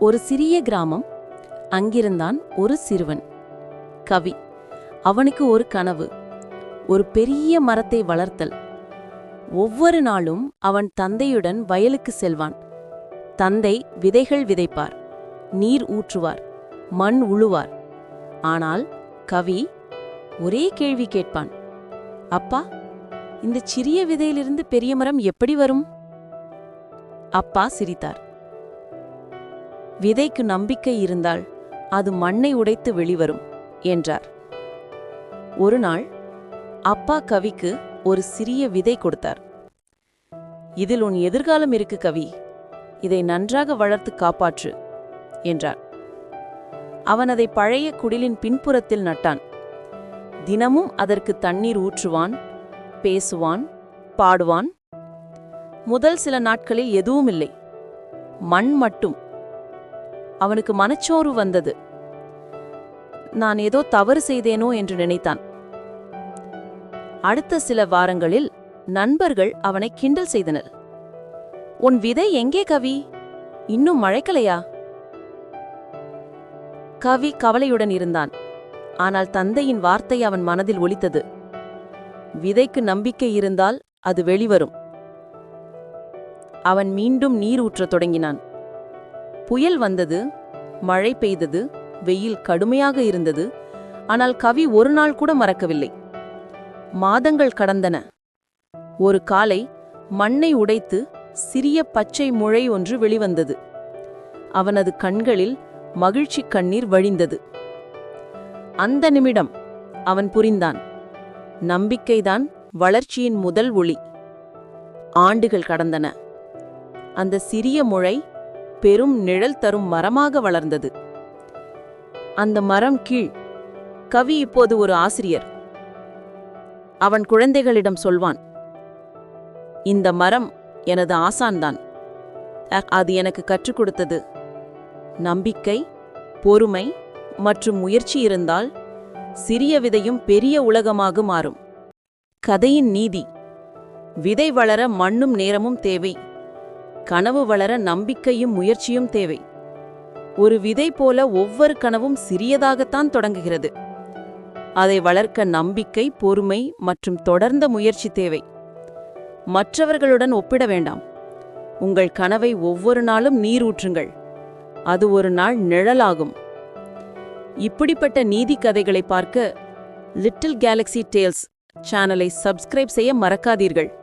ஒரு சிறிய கிராமம் அங்கிருந்தான் ஒரு சிறுவன். கவி. அவனுக்கு ஒரு கனவு. ஒரு பெரிய மரத்தை வளர்த்தல். ஒவ்வொரு நாளும் அவன் தந்தையுடன் வயலுக்கு செல்வான். தந்தை விதைகள் விதைப்பார். நீர் ஊற்றுவார். மண் உழுவார். ஆனால் கவி ஒரே கேள்வி கேட்பான். அப்பா இந்த சிறிய விதையிலிருந்து பெரிய மரம் எப்படி வரும்? அப்பா சிரித்தார். விதைக்கு நம்பிக்கை இருந்தால் அது மண்ணை உடைத்து வெளிவரும் என்றார். ஒரு நாள் அப்பா கவிக்கு ஒரு சிறிய விதை கொடுத்தார். இதில் உன் எதிர்காலம் இருக்கு கவி. இதை நன்றாக வளர்த்து காப்பாற்று என்றார். அவன் அதை பழைய குடிலின் பின்புறத்தில் நட்டான். தினமும் அதற்கு தண்ணீர் ஊற்றுவான் பேசுவான் பாடுவான். முதல் சில நாட்களில் எதுவும் இல்லை மண் மட்டும் அவனுக்கு மனச்சோர்வு வந்தது. நான் ஏதோ தவறு செய்தேனோ என்று நினைத்தான். அடுத்த சில வாரங்களில் நண்பர்கள் அவனை கிண்டல் செய்தனர். உன் விதை எங்கே கவி? இன்னும் மழைக்கலையா? கவி கவலையுடன் இருந்தான். ஆனால் தந்தையின் வார்த்தை அவன் மனதில் ஒலித்தது. விதைக்கு நம்பிக்கை இருந்தால் அது வெளிவரும். அவன் மீண்டும் நீர் ஊற்றத் தொடங்கினான். புயல் வந்தது மழை பெய்தது வெயில் கடுமையாக இருந்தது. ஆனால் கவி ஒரு நாள் கூட மறக்கவில்லை. மாதங்கள் கடந்தன. ஒரு காலை மண்ணை உடைத்து சிறிய பச்சை முளை ஒன்று வெளிவந்தது. அவனது கண்களில் மகிழ்ச்சி கண்ணீர் வழிந்தது. அந்த நிமிடம் அவன் புரிந்தான். நம்பிக்கைதான் வளர்ச்சியின் முதல் ஒளி. ஆண்டுகள் கடந்தன. அந்த சிறிய முளை பெரும் நிழல் தரும் மரமாக வளர்ந்தது. அந்த மரம் கீழ் கவி இப்போது ஒரு ஆசிரியர். அவன் குழந்தைகளிடம் சொல்வான் இந்த மரம் எனது ஆசான்தான். அது எனக்கு கற்றுக் கொடுத்தது. நம்பிக்கை பொறுமை மற்றும் முயற்சி இருந்தால் சிறிய விதையும் பெரிய உலகமாக மாறும். கதையின் நீதி விதை வளர மண்ணும் நேரமும் தேவை. கனவு வளர நம்பிக்கையும் முயற்சியும் தேவை. ஒரு விதை போல ஒவ்வொரு கனவும் சிறியதாகத்தான் தொடங்குகிறது. அதை வளர்க்க நம்பிக்கை பொறுமை மற்றும் தொடர்ந்த முயற்சி தேவை. மற்றவர்களுடன் ஒப்பிட வேண்டாம். உங்கள் கனவை ஒவ்வொரு நாளும் நீரூற்றுங்கள். அது ஒரு நாள் நிழலாகும். இப்படிப்பட்ட நீதி கதைகளை பார்க்க லிட்டில் கேலக்ஸி டேல்ஸ் சேனலை சப்ஸ்கிரைப் செய்ய மறக்காதீர்கள்.